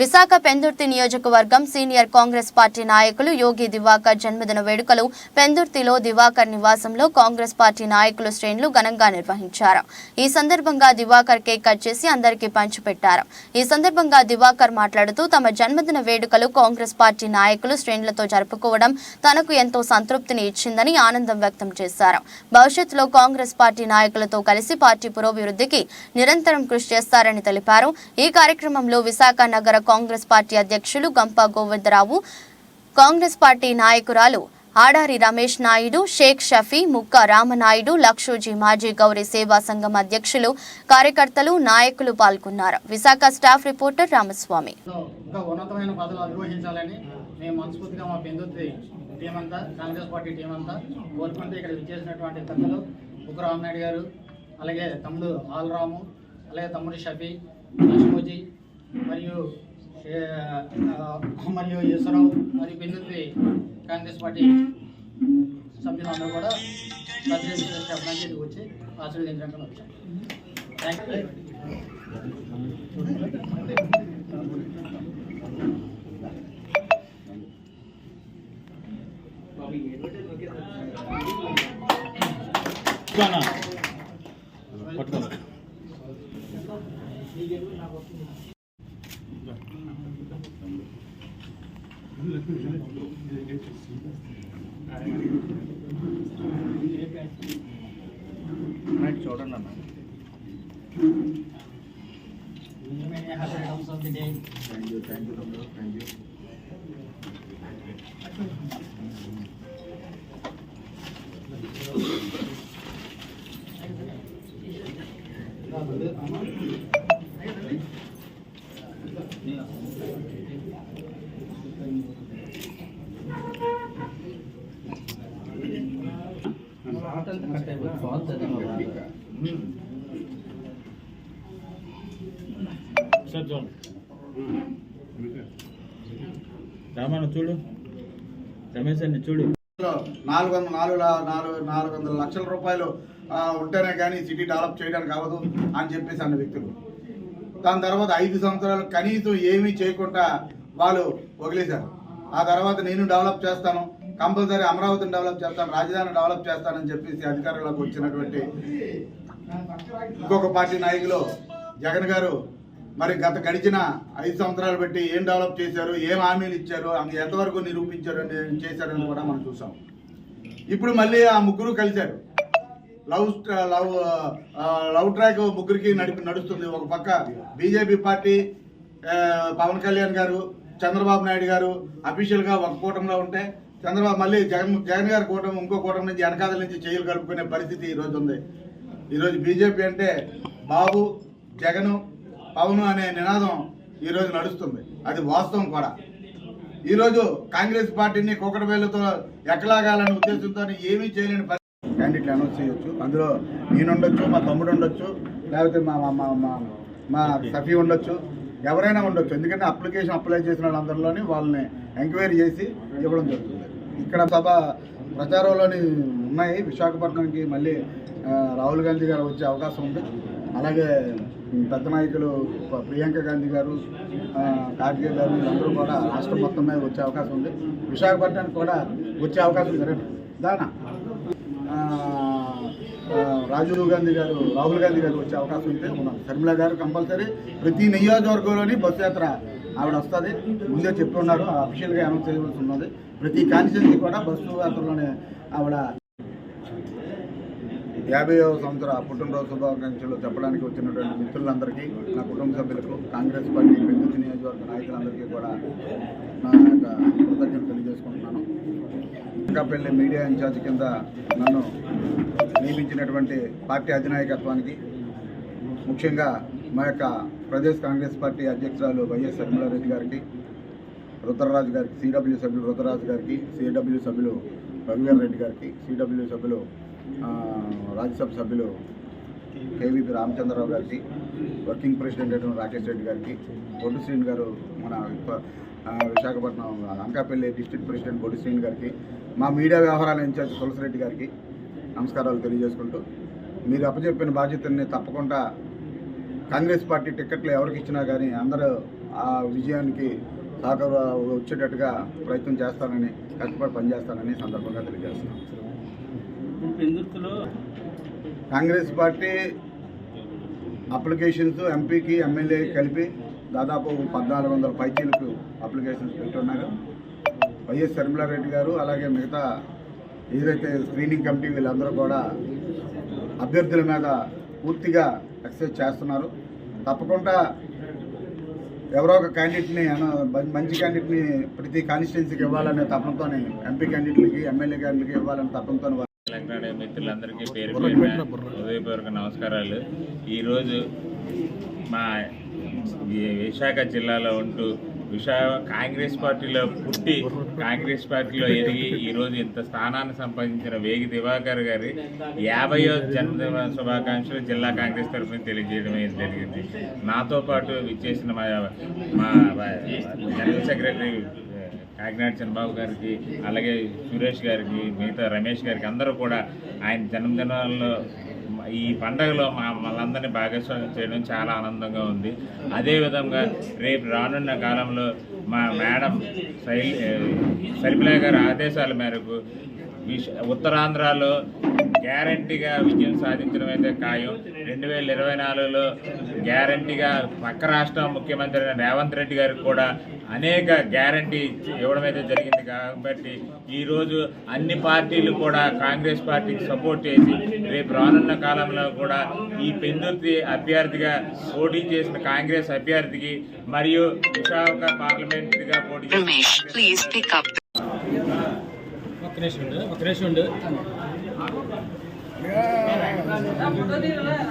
విశాఖ పెందుర్తి నియోజకవర్గం senior Congress party నాయకులు యోగి దివాకర్ జన్మదిన వేడుకలు. పెందుర్తిలో దివాకర్ నివాసంలో కాంగ్రెస్ పార్టీ నాయకులు శ్రేణులు ఘనంగా నిర్వహించారు. ఈ సందర్భంగా దివాకర్ కేక్ కట్ చేసి అందరికీ పంచిపెట్టారు. ఈ సందర్భంగా దివాకర్ మాట్లాడుతూ తమ జన్మదిన వేడుకలు కాంగ్రెస్ పార్టీ నాయకులు శ్రేణులతో జరుపుకోవడం తనకు ఎంతో సంతృప్తిని ఇచ్చిందని ఆనందం వ్యక్తం చేశారు. భవిష్యత్తులో కాంగ్రెస్ పార్టీ నాయకులతో కలిసి పార్టీ పురోభివృద్ధికి నిరంతరం కృషి చేస్తారని తెలిపారు. ఈ కార్యక్రమంలో విశాఖ నగర కాంగ్రెస్ పార్టీ అధ్యక్షులు గంపా గోవిందరావు కాంగ్రెస్ పార్టీ నాయకురాలు ఆడారి రమేష్ నాయుడు షేక్ షఫీ ముక్క రామనాయుడు లక్షోజీ మాజీ గౌరీ సేవా సంఘం అధ్యక్షులు కార్యకర్తలు నాయకులు పాల్గొన్నారు. Visakha staff reporter Ramaswamy. మేము మనస్ఫూర్తిగా మా టీం అంతా కాంగ్రెస్ పార్టీ టీం అంతా ఇక్కడ విచ్చేసినటువంటి రామనాయుడు గారు అలాగే తమ్ముడు ఆలరాము అలాగే తమ్ముడు షఫీ లక్ష్మోజీ మరియు మరియు ఈశ్వరరావు మరియు పెందుర్తి కాంగ్రెస్ పార్టీ సభ్యులందరూ కూడా విషయం చెప్పడానికి వచ్చి ఆశీర్వదించడానికి వచ్చాం థ్యాంక్ యూ చూడండి అన్న happy returns of the day thank you thank you తమ్ముడు థ్యాంక్ యూ సార్ చూడు రామాను చూడు. రమేష్ చూడు. నాలుగు వందల నాలుగు నాలుగు నాలుగు వందల లక్షల రూపాయలు ఉంటేనే కానీ సిటీ డెవలప్ చేయడానికి అవ్వదు అని చెప్పేసి అన్న వ్యక్తులు. దాని తర్వాత ఐదు సంవత్సరాలు కనీసం ఏమీ చేయకుండా వాళ్ళు వదిలేశారు. ఆ తర్వాత నేను డెవలప్ చేస్తాను కంపల్సరీ అమరావతిని డెవలప్ చేస్తాను రాజధాని డెవలప్ చేస్తానని చెప్పేసి అధికారంలోకి వచ్చినటువంటి ఇంకొక పార్టీ నాయకులు జగన్ గారు మరి గత గడిచిన ఐదు సంవత్సరాలు బట్టి ఏం డెవలప్ చేశారు ఏం హామీలు ఇచ్చారు అంత ఎంతవరకు నిరూపించారు అని చేశారని కూడా మనం చూసాం. ఇప్పుడు మళ్ళీ ఆ ముగ్గురు కలిశారు. లవ్ స్ట- లవ్ లవ్ ట్రాక్ ముగ్గురికి నడిపి నడుస్తుంది. ఒక పక్క బీజేపీ పార్టీ పవన్ కళ్యాణ్ గారు చంద్రబాబు నాయుడు గారు అఫీషియల్గా ఒక కూటమిలో ఉంటే చంద్రబాబు మళ్ళీ జగన్ జగన్ గారి కూటమి ఇంకో కూటమి నుంచి వెనకాదల నుంచి చేయలు కలుపుకునే పరిస్థితి ఈ ఉంది. ఈరోజు బీజేపీ అంటే బాబు జగను అవును అనే నినాదం ఈరోజు నడుస్తుంది. అది వాస్తవం కూడా. ఈరోజు కాంగ్రెస్ పార్టీని కుక్కడబేళ్ళతో ఎక్కలాగాలనే ఉద్దేశంతో ఏమీ చేయలేని పరి- క్యాండిడేట్లు అనౌన్స్ చేయొచ్చు. అందులో నేనుండొచ్చు మా తమ్ముడు ఉండొచ్చు లేకపోతే మా మా మా మా సఫీ ఉండొచ్చు. ఎవరైనా ఉండొచ్చు. ఎందుకంటే అప్లికేషన్ అప్లై చేసిన వాళ్ళందరిలోని వాళ్ళని ఎంక్వైరీ చేసి ఇవ్వడం జరుగుతుంది. ఇక్కడ సభ ప్రచారంలోని ఉన్నాయి. విశాఖపట్నంకి మళ్ళీ రాహుల్ గాంధీ గారు వచ్చే అవకాశం ఉంది. అలాగే పెద్ద నాయకులు ప్రియాంక గాంధీ గారు ఆ, కార్గే గారు వీళ్ళందరూ కూడా రాష్ట్రం మొత్తం మీద వచ్చే అవకాశం ఉంది. విశాఖపట్నానికి కూడా వచ్చే అవకాశం జరగదు దానా? రాజీవ్ గాంధీ గారు రాహుల్ గాంధీ గారు వచ్చే అవకాశం అయితే ఉన్నాం శర్మిల గారు కంపల్సరీ. ప్రతి నియోజకవర్గంలోని బస్సు యాత్ర ఆవిడ వస్తుంది. ముందే చెప్తున్నారు. అఫీషియల్గా అనౌన్స్ చేయవలసి ఉన్నది. ప్రతి కాన్స్టిట్యూన్సీ కూడా బస్సు యాత్రలోనే ఆవిడ యాభైవ సంవత్సర పుట్టినరోజు శుభాకాంక్షలు చెప్పడానికి వచ్చినటువంటి మిత్రులందరికీ నా కుటుంబ సభ్యులకు కాంగ్రెస్ పార్టీ పెద్ద నియోజకవర్గ నాయకులందరికీ కూడా నా యొక్క కృతజ్ఞతలు తెలియజేసుకుంటున్నాను. ఇంకాపల్లి మీడియా ఇన్ఛార్జ్ కింద నన్ను నియమించినటువంటి పార్టీ అధినాయకత్వానికి ముఖ్యంగా మా యొక్క ప్రదేశ్ కాంగ్రెస్ పార్టీ అధ్యక్షురాలు వైఎస్ శర్మిలారెడ్డి గారికి రుద్రరాజు గారికి సిడబ్ల్యూ సభ్యులు రుద్రరాజు గారికి సిడబ్ల్యూ సభ్యులు రఘువీర్ రెడ్డి గారికి సిడబ్ల్యూ సభ్యులు రాజ్యసభ సభ్యులు కేవీపీ రామచంద్రరావు గారికి వర్కింగ్ ప్రెసిడెంట్ అయిన రాకేష్ రెడ్డి గారికి బొడ్డు శ్రీని గారు మన విశాఖపట్నం అంకాపల్లి డిస్ట్రిక్ట్ ప్రెసిడెంట్ బొడ్డు శ్రీని గారికి మా మీడియా వ్యవహారాల ఇన్ఛార్జ్ తులసిరెడ్డి గారికి నమస్కారాలు తెలియజేసుకుంటూ మీరు అప్పచెప్పిన బాధ్యతని తప్పకుండా కాంగ్రెస్ పార్టీ టిక్కెట్లు ఎవరికి ఇచ్చినా కానీ అందరూ ఆ విజయానికి సహకార వచ్చేటట్టుగా ప్రయత్నం చేస్తానని కష్టపడి పనిచేస్తానని సందర్భంగా తెలియజేస్తున్నాను కాంగ్రెస్ పార్టీ అప్లికేషన్స్ ఎంపీకి ఎమ్మెల్యే కలిపి దాదాపు పద్నాలుగు వందల పైచీలకు అప్లికేషన్స్ పెట్టున్నారు వైఎస్ శర్మిలారెడ్డి గారు అలాగే మిగతా ఏదైతే స్క్రీనింగ్ కమిటీ వీళ్ళందరూ కూడా అభ్యర్థుల మీద పూర్తిగా ఎక్సైజ్ చేస్తున్నారు. తప్పకుండా ఎవరో ఒక క్యాండిడేట్ని మంచి క్యాండిడేట్ని ప్రతి కాన్స్టిట్యున్సీకి ఇవ్వాలనే తపనతోని ఎంపీ క్యాండిడేట్లకి ఎమ్మెల్యే క్యాండిడేట్కి ఇవ్వాలనే తపనతో తెలంగాణ మిత్రులందరికీ పేరు పేరున హృదయపూర్వక నమస్కారాలు. ఈరోజు మా విశాఖ జిల్లాలో ఉంటూ విశాఖ కాంగ్రెస్ పార్టీలో పుట్టి కాంగ్రెస్ పార్టీలో ఎదిగి ఈరోజు ఇంత స్థానాన్ని సంపాదించిన వేగి దివాకర్ గారి యాభయో జన్మదిన శుభాకాంక్షలు జిల్లా కాంగ్రెస్ తరఫున తెలియజేయడం జరిగింది. నాతో పాటు విచ్చేసిన మా మా జనరల్ సెక్రటరీ కాకినాడ చంద్రబాబు గారికి అలాగే సురేష్ గారికి మిగతా రమేష్ గారికి అందరూ కూడా ఆయన జన్మదినాల్లో ఈ పండగలో మా మనందరినీ భాగస్వామ్యం చేయడం చాలా ఆనందంగా ఉంది. అదేవిధంగా రేపు రానున్న కాలంలో మా మేడం శైలి సరిపిలా గారి ఆదేశాల మేరకు విశ ఉత్తరాంధ్రలో గ్యారంటీగా విజయం సాధించడం అయితే ఖాయం. రెండు వేల ఇరవై నాలుగులో గ్యారంటీగా పక్క రాష్ట్ర ముఖ్యమంత్రి అయిన రేవంత్ రెడ్డి గారికి కూడా అనేక గ్యారంటీ ఇవ్వడం అయితే జరిగింది. కాబట్టి ఈరోజు అన్ని పార్టీలు కూడా కాంగ్రెస్ పార్టీకి సపోర్ట్ చేసి రేపు రానున్న కాలంలో కూడా ఈ పెందుర్తి అభ్యర్థిగా పోటీ చేసిన కాంగ్రెస్ అభ్యర్థికి మరియు విశాఖ పార్లమెంట్గా పోటీ చేసిన 来我这里来